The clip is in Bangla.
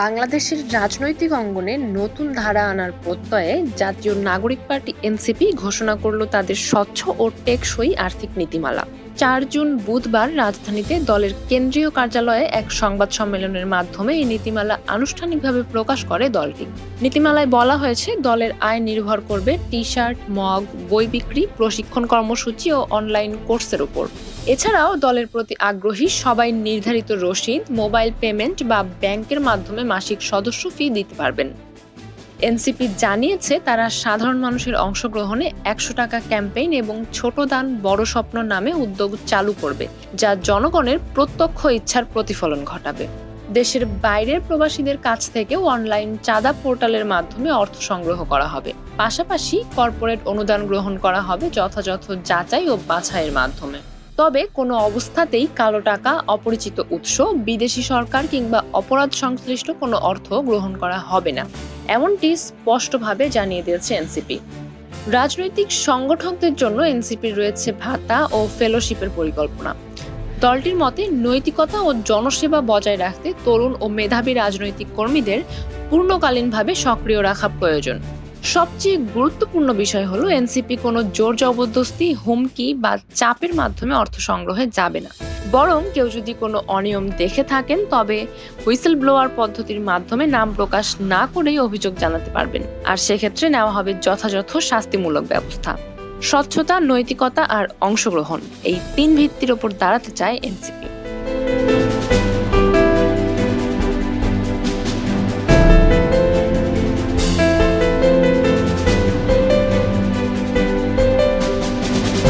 বাংলাদেশের রাজনৈতিক অঙ্গনে নতুন ধারা আনার প্রত্যয়ে জাতীয় নাগরিক পার্টি এনসিপি ঘোষণা করল তাদের স্বচ্ছ ও টেকসই আর্থিক নীতিমালা। চার জুন বুধবার রাজধানীতে দলের কেন্দ্রীয় কার্যালয়ে এক সংবাদ সম্মেলনের মাধ্যমে এই নীতিমালা আনুষ্ঠানিকভাবে প্রকাশ করে দলটি। নীতিমালায় বলা হয়েছে, দলের আয় নির্ভর করবে টি শার্ট মগ, বই বিক্রি, প্রশিক্ষণ কর্মসূচি ও অনলাইন কোর্সের উপর। এছাড়াও দলের প্রতি আগ্রহী সবাই নির্ধারিত রসিদ, মোবাইল পেমেন্ট বা ব্যাংকের মাধ্যমে মাসিক সদস্য ফি দিতে পারবেন। এনসিপি জানিয়েছে তারা সাধারণ মানুষের অংশগ্রহণে একশো টাকা ক্যাম্পেইন এবং ছোট দান বড় স্বপ্ন নামে উদ্যোগ চালু করবে, যা জনগণের প্রত্যক্ষ ইচ্ছার প্রতিফলন ঘটাবে। দেশের বাইরের প্রবাসীদের কাছ থেকেও অনলাইন চাঁদা পোর্টালের মাধ্যমে অর্থ সংগ্রহ করা হবে। পাশাপাশি কর্পোরেট অনুদান গ্রহণ করা হবে যথাযথ যাচাই ও বাছাইয়ের মাধ্যমে। তবে কোনো অবস্থাতেই কালো টাকা, অপরিচিত উৎস, বিদেশি সরকার কিংবা অপরাধ সংশ্লিষ্ট কোনো অর্থ গ্রহণ করা হবে না, এমনটি স্পষ্টভাবে জানিয়ে দিয়েছে এনসিপি। রাজনৈতিক সংগঠকদের জন্য এনসিপির রয়েছে ভাতা ও ফেলোশিপের পরিকল্পনা। দলটির মতে, নৈতিকতা ও জনসেবা বজায় রাখতে তরুণ ও মেধাবী রাজনৈতিক কর্মীদের পূর্ণকালীনভাবে সক্রিয় রাখা প্রয়োজন। সবচেয়ে গুরুত্বপূর্ণ বিষয় হলো এনসিপি কোনো জোর জবরদস্তি, হুমকি বা চাপের মাধ্যমে অর্থ সংগ্রহে যাবে না। বরং কেউ যদি কোনো অনিয়ম দেখে থাকেন, তবে হুইসেল ব্লোয়ার পদ্ধতির মাধ্যমে নাম প্রকাশ না করেই অভিযোগ জানাতে পারবেন। আর সেক্ষেত্রে নেওয়া হবে যথাযথ শাস্তিমূলক ব্যবস্থা। স্বচ্ছতা, নৈতিকতা আর অংশগ্রহণ এই তিন ভিত্তির ওপর দাঁড়াতে চায় এনসিপি।